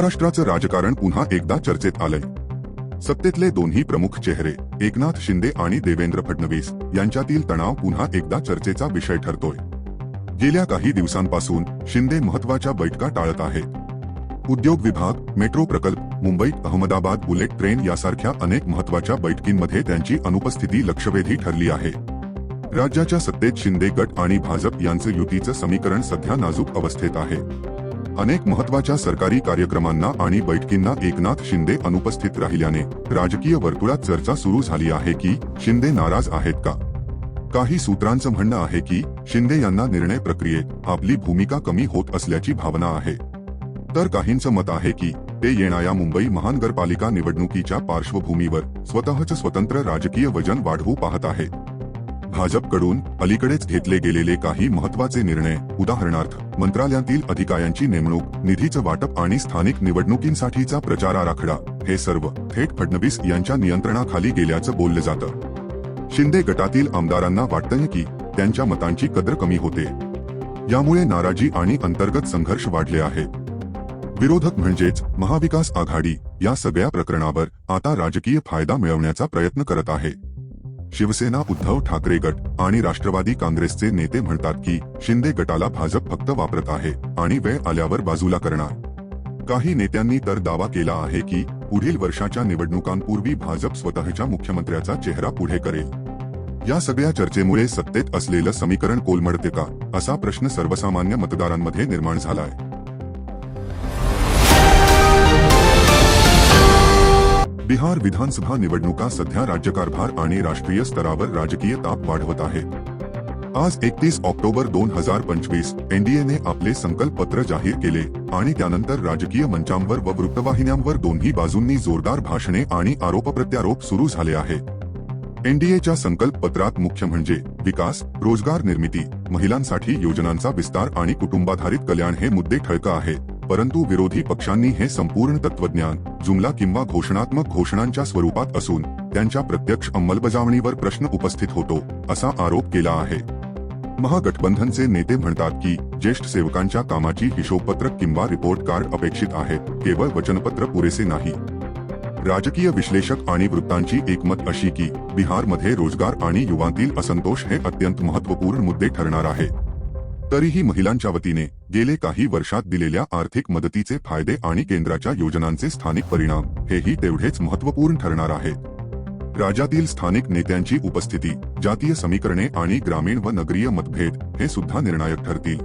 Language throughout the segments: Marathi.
महाराष्ट्राचं राजकारण पुन्हा एकदा चर्चेत आलंय. सत्तेतले दोन्ही प्रमुख चेहरे एकनाथ शिंदे आणि देवेंद्र फडणवीस यांच्यातील तणाव पुन्हा एकदा चर्चेचा विषय ठरतोय. गेल्या काही दिवसांपासून शिंदे महत्त्वाच्या बैठका टाळत आहेत. उद्योग विभाग मेट्रो प्रकल्प मुंबईत अहमदाबाद बुलेट ट्रेन यासारख्या अनेक महत्त्वाच्या बैठकींमध्ये त्यांची अनुपस्थिती लक्षवेधी ठरली आहे. राज्याच्या सत्तेत शिंदे गट आणि भाजप यांचं युतीचं समीकरण सध्या नाजूक अवस्थेत आहे. अनेक महत्त्वाच्या सरकारी कार्यक्रमांना आणि बैठकींना एकनाथ शिंदे अनुपस्थित राहिल्याने राजकीय वर्तुळात चर्चा सुरू झाली आहे की शिंदे नाराज आहेत का? काही सूत्रांचं म्हणणं आहे की शिंदे यांना निर्णय प्रक्रियेत आपली भूमिका कमी होत असल्याची भावना आहे. तर काहींचं मत आहे की ते येणाऱ्या मुंबई महानगरपालिका निवडणुकीच्या पार्श्वभूमीवर स्वतःच स्वतंत्र राजकीय वजन वाढवू पाहत आहेत. भाजपकडून अलीकडेच घेतले गेलेले काही महत्त्वाचे निर्णय. उदाहरणार्थ मंत्रालयातील अधिकाऱ्यांची नेमणूक निधीचं वाटप आणि स्थानिक निवडणुकींसाठीचा प्रचार आराखडा हे सर्व थेट फडणवीस यांच्या नियंत्रणाखाली गेल्याचं बोललं जातं. शिंदे गटातील आमदारांना वाटतंय की त्यांच्या मतांची कदर कमी होते. यामुळे नाराजी आणि अंतर्गत संघर्ष वाढले आहेत. विरोधक म्हणजेच महाविकास आघाडी या सगळ्या प्रकरणावर आता राजकीय फायदा मिळवण्याचा प्रयत्न करत आहे. शिवसेना उद्धव ठाकरे गट आणि राष्ट्रवादी काँग्रेसचे नेते म्हणतात की शिंदे गटाला भाजप फक्त वापरत आहे आणि वेळ आल्यावर बाजूला करणार. काही नेत्यांनी तर दावा केला आहे की पुढील वर्षाच्या निवडणुकांपूर्वी भाजप स्वतःच्या मुख्यमंत्र्याचा चेहरा पुढे करेल. या सगळ्या चर्चेमुळे सत्तेत असलेलं समीकरण कोलमडते का? असा प्रश्न सर्वसामान्य मतदारांमध्ये निर्माण झालाय. बिहार विधानसभा निवडणुका सध्या राज्यकारभार आणि राष्ट्रीय स्तरावर राजकीय ताप वाढवत आहे. आज एकतीस ऑक्टोबर दोन हजार पंचवीस एनडीएने आपले संकल्प पत्र जाहीर केले आणि त्यानंतर राजकीय मंचांवर व वृत्तवाहिन्यांवर दोन्ही बाजूंनी जोरदार भाषणे आणि आरोप प्रत्यारोप सुरू झाले आहे. एनडीएच्या संकल्पपत्रात मुख्य म्हणजे विकास रोजगार निर्मिती महिलांसाठी योजनांचा विस्तार आणि कुटुंबाधारित कल्याण हे मुद्दे ठळक आहेत परंतु विरोधी पक्षांनी हे संपूर्ण तत्वज्ञान जुमला किंवा घोषणात्मक घोषणांच्या स्वरूपात असून त्यांच्या प्रत्यक्ष अंमलबजावणीवर प्रश्न उपस्थित होतो असा आरोप केला आहे. महागठबंधनचे नेते म्हणतात की ज्येष्ठ सेवकांच्या कामाची हिशोबपत्रक किंवा रिपोर्ट कार्ड अपेक्षित आहेत केवळ वचनपत्र पुरेसे नाही. राजकीय विश्लेषक आणि वृत्तांची एकमत अशी की बिहारमध्ये रोजगार आणि युवांतील असंतोष हे अत्यंत महत्त्वपूर्ण मुद्दे ठरणार आहे. तरीही महिलांच्या वतीने गेले काही वर्षात दिलेल्या आर्थिक मदतीचे फायदे आणि केंद्राच्या योजनांचे स्थानिक परिणाम हेही तेवढेच महत्त्वपूर्ण ठरणार आहेत. राज्यातील स्थानिक नेत्यांची उपस्थिती जातीय समीकरणे आणि ग्रामीण व नगरीय मतभेद हे सुद्धा निर्णायक ठरतील.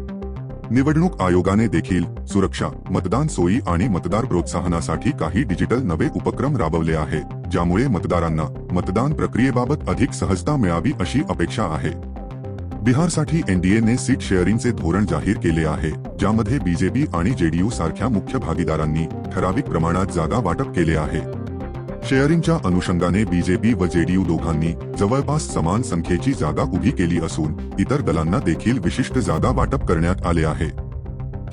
निवडणूक आयोगाने देखील सुरक्षा मतदान सोयी आणि मतदार प्रोत्साहनासाठी काही डिजिटल नवे उपक्रम राबवले आहेत ज्यामुळे मतदारांना मतदान प्रक्रियेबाबत अधिक सहजता मिळावी अशी अपेक्षा आहे. बिहारसाठी एनडीएने सीट शेअरिंगचे धोरण जाहीर केले आहे ज्यामध्ये बीजेपी आणि जेडीयू सारख्या मुख्य भागीदारांनी ठराविक प्रमाणात जागा वाटप केले आहे. शेअरिंगच्या अनुषंगाने बीजेपी व जेडीयू दोघांनी जवळपास समान संख्येची जागा उभी केली असून इतर दलांना देखील विशिष्ट जागा वाटप करण्यात आले आहे.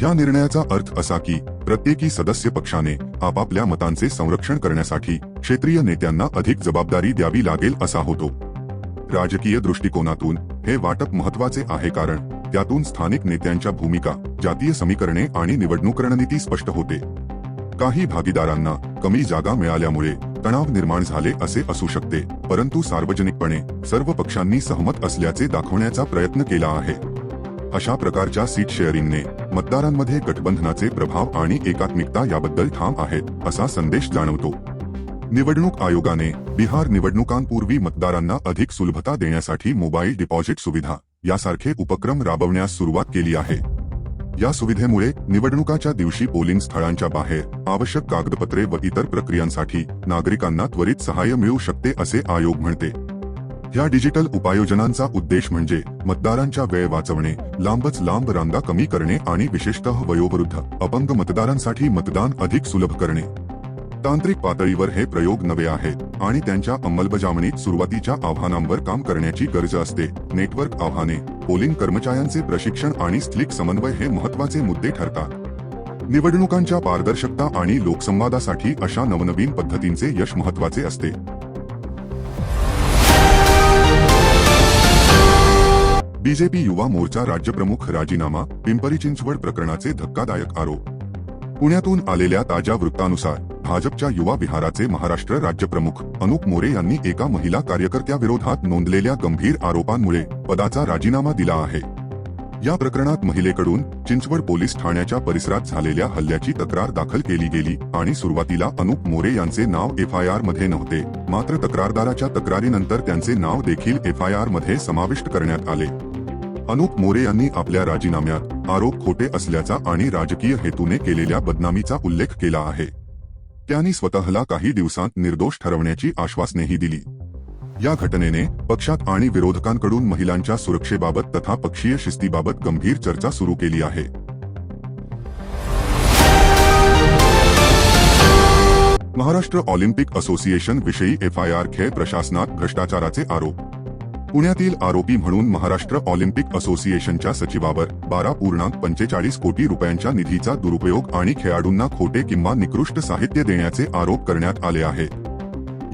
या निर्णयाचा अर्थ असा की प्रत्येकी सदस्य पक्षाने आपापल्या मतांचे संरक्षण करण्यासाठी क्षेत्रीय नेत्यांना अधिक जबाबदारी द्यावी लागेल असा होतो. राजकीय दृष्टिकोनातून हे वाटप महत्त्वाचे आहे कारण त्यातून स्थानिक नेत्यांच्या भूमिका जातीय समीकरणे आणि निवडणूक रणनीती स्पष्ट होते. काही भागीदारांना कमी जागा मिळाल्यामुळे तणाव निर्माण झाले असे असू शकते परंतु सार्वजनिकपणे सर्व पक्षांनी सहमत असल्याचे दाखवण्याचा प्रयत्न केला आहे. अशा प्रकारच्या सीट शेअरिंगने मतदारांमध्ये गठबंधनाचे प्रभाव आणि एकात्मिकता याबद्दल ठाम आहेत असा संदेश जाणवतो. निवडणूक आयोगाने बिहार निवडणुकांपूर्वी मतदारांना अधिक सुलभता देण्यासाठी मोबाईल डिपॉझिट सुविधा यासारखे उपक्रम राबवण्यास सुरुवात केली आहे. या सुविधेमुळे निवडणुकाच्या दिवशी पोलिंग स्थळांच्या बाहेर आवश्यक कागदपत्रे व इतर प्रक्रियांसाठी नागरिकांना त्वरित सहाय्य मिळू शकते असे आयोग म्हणते. या डिजिटल उपाययोजनांचा उद्देश म्हणजे मतदारांच्या वेळ वाचवणे लांबच लांब रांगा कमी करणे आणि विशेषतः वयोवृद्ध अपंग मतदारांसाठी मतदान अधिक सुलभ करणे. तांत्रिक पातळीवर हे प्रयोग नवे आहेत आणि त्यांच्या अंमलबजावणीत सुरुवातीच्या आव्हानांवर काम करण्याची गरज असते. नेटवर्क आव्हाने पोलिंग कर्मचाऱ्यांचे प्रशिक्षण आणि स्थलिक समन्वय हे महत्त्वाचे मुद्दे ठरतात. निवडणुकांच्या पारदर्शकता आणि लोकसंवादासाठी अशा नवनवीन पद्धतींचे यश महत्त्वाचे असते. बीजेपी युवा मोर्चा राज्यप्रमुख राजीनामा पिंपरी चिंचवड प्रकरणाचे धक्कादायक आरोप. पुण्यातून आलेल्या ताज्या वृत्तानुसार भाजपच्या युवा विहाराचे महाराष्ट्र राज्यप्रमुख अनुप मोरे यांनी एका महिला कार्यकर्त्याविरोधात नोंदलेल्या गंभीर आरोपांमुळे पदाचा राजीनामा दिला आहे. या प्रकरणात महिलेकडून चिंचवड पोलीस ठाण्याच्या परिसरात झालेल्या हल्ल्याची तक्रार दाखल केली गेली आणि सुरुवातीला अनुप मोरे यांचे नाव एफआयआरमध्ये नव्हते मात्र तक्रारदाराच्या तक्रारीनंतर त्यांचे नाव देखील एफआयआरमध्ये समाविष्ट करण्यात आले. अनुप मोरे यांनी आपल्या राजीनाम्यात आरोप खोटे असल्याचा आणि राजकीय हेतूने केलेल्या बदनामीचा उल्लेख केला आहे. त्यांनी स्वतःला काही दिवसांत निर्दोष ठरवण्याची आश्वासनेही दिली. या घटनेने पक्षात आणि विरोधकांकडून महिलांच्या सुरक्षेबाबत तथा पक्षीय शिस्तीबाबत गंभीर चर्चा सुरू केली आहे. महाराष्ट्र ऑलिम्पिक असोसिएशन विषयी एफआयआर खेळ प्रशासनात भ्रष्टाचाराचे आरोप पुण्यातील आरोपी म्हणून महाराष्ट्र ऑलिम्पिक असोसिएशनच्या सचिवावर बारा पूर्णांक पंचेचाळीस कोटी रुपयांच्या निधीचा दुरुपयोग आणि खेळाडूंना खोटे किंवा निकृष्ट साहित्य देण्याचे आरोप करण्यात आले आहेत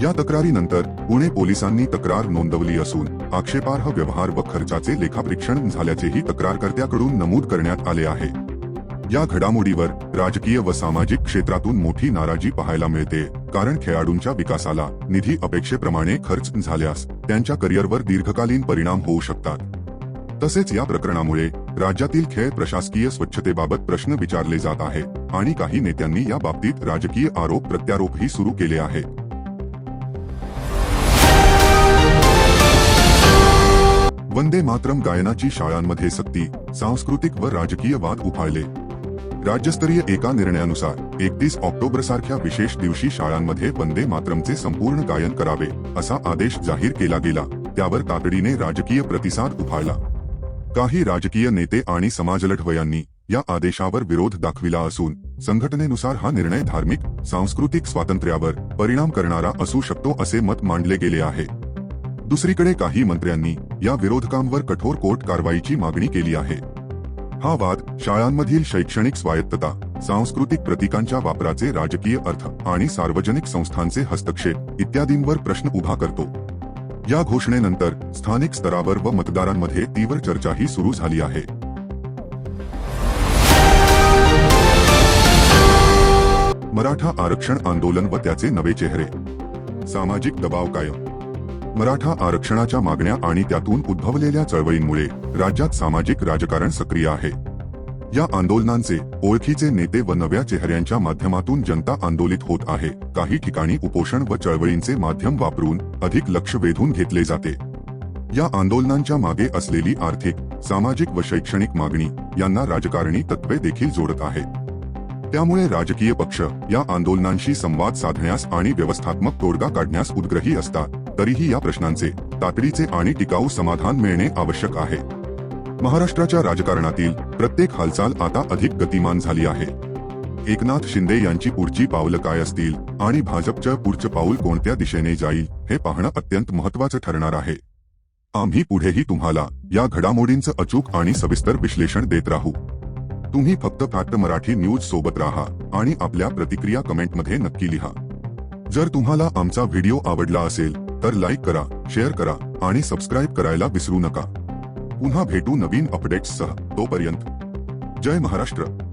या तक्रारीनंतर पुणे पोलिसांनी तक्रार नोंदवली असून आक्षेपार्ह व्यवहार व खर्चाचे लेखापरीक्षण झाल्याचेही तक्रारकर्त्याकडून नमूद करण्यात आले आहे. या घडामोडीवर राजकीय व सामाजिक क्षेत्रातून मोठी नाराजी पाहायला मिळते. कारण खेळाडूंच्या विकासाला निधी अपेक्षेप्रमाणे खर्च झाल्यास त्यांच्या करिअरवर दीर्घकालीन परिणाम होऊ शकतात. तसेच या प्रकरणामुळे राज्यातील खेळ प्रशासकीय स्वच्छतेबाबत प्रश्न विचारले जात आहे आणि काही नेत्यांनी या बाबतीत राजकीय आरोप प्रत्यारोपही सुरू केले आहे. वंदे मातरम गायनाची शाळांमध्ये सक्ती सांस्कृतिक व राजकीय वाद उफाळले. राज्यस्तरीय एका निर्णयानुसार एकतीस ऑक्टोबर सारख्या विशेष दिवशी शाळांमध्ये वंदे मातरमचे संपूर्ण गायन करावे असा आदेश जाहीर केला गेला. त्यावर तातडीने राजकीय प्रतिसाद उभारला. काही राजकीय नेते आणि समाजलढवयांनी या आदेशावर विरोध दाखविला असून संघटनेनुसार हा निर्णय धार्मिक सांस्कृतिक स्वातंत्र्यावर परिणाम करणारा असू शकतो असे मत मांडले गेले आहे. दुसरीकडे काही मंत्र्यांनी या विरोधकांवर कठोर कोर्ट कारवाईची मागणी केली आहे. हा वाद शाळांमधील शैक्षणिक स्वायत्तता सांस्कृतिक प्रतीकांच्या वापराचे राजकीय अर्थ आणि सार्वजनिक संस्थांचे हस्तक्षेप इत्यादींवर प्रश्न उभा करतो. या घोषणेनंतर स्थानिक स्तरावर व मतदारांमध्ये तीव्र चर्चाही सुरू झाली आहे. मराठा आरक्षण आंदोलन व त्याचे नवे चेहरे. सामाजिक दबाव कायम. मराठा आरक्षणाच्या मागण्या आणि त्यातून उद्भवलेल्या चळवळींमुळे राज्यात सामाजिक राजकारण सक्रिय आहे. या आंदोलनांचे ओळखीचे नेते व नव्या चेहऱ्यांच्या माध्यमातून जनता आंदोलित होत आहे. काही ठिकाणी उपोषण व चळवळींचे माध्यम वापरून अधिक लक्ष वेधून घेतले जाते. या आंदोलनांच्या मागे असलेली आर्थिक सामाजिक व शैक्षणिक मागणी यांना राजकारणी तत्वे देखील जोडत आहेत त्यामुळे राजकीय पक्ष या आंदोलनांशी संवाद साधण्यास आणि व्यवस्थात्मक तोडगा काढण्यास उद्ग्रही असतात. तरीही या प्रश्नांचे तातडीचे आणि टिकाऊ समाधान मिळणे आवश्यक आहे. महाराष्ट्राच्या राजकारणातील प्रत्येक हालचाल आता अधिक गतिमान झाली आहे. एकनाथ शिंदे यांची पुढची पावलं काय असतील आणि भाजपचं पुढचं पाऊल कोणत्या दिशेने जाईल हे पाहणं अत्यंत महत्वाचं ठरणार आहे. आम्ही पुढेही तुम्हाला या घडामोडींचं अचूक आणि सविस्तर विश्लेषण देत राहू. तुम्ही फक्त फॅक्ट मराठी न्यूज सोबत राहा आणि आपल्या प्रतिक्रिया कमेंटमध्ये नक्की लिहा. जर तुम्हाला आमचा व्हिडिओ आवडला असेल तर लाईक करा शेअर करा आणि सबस्क्राईब करायला विसरू नका. पुन्हा भेटू नवीन अपडेट्ससह तोपर्यंत जय महाराष्ट्र.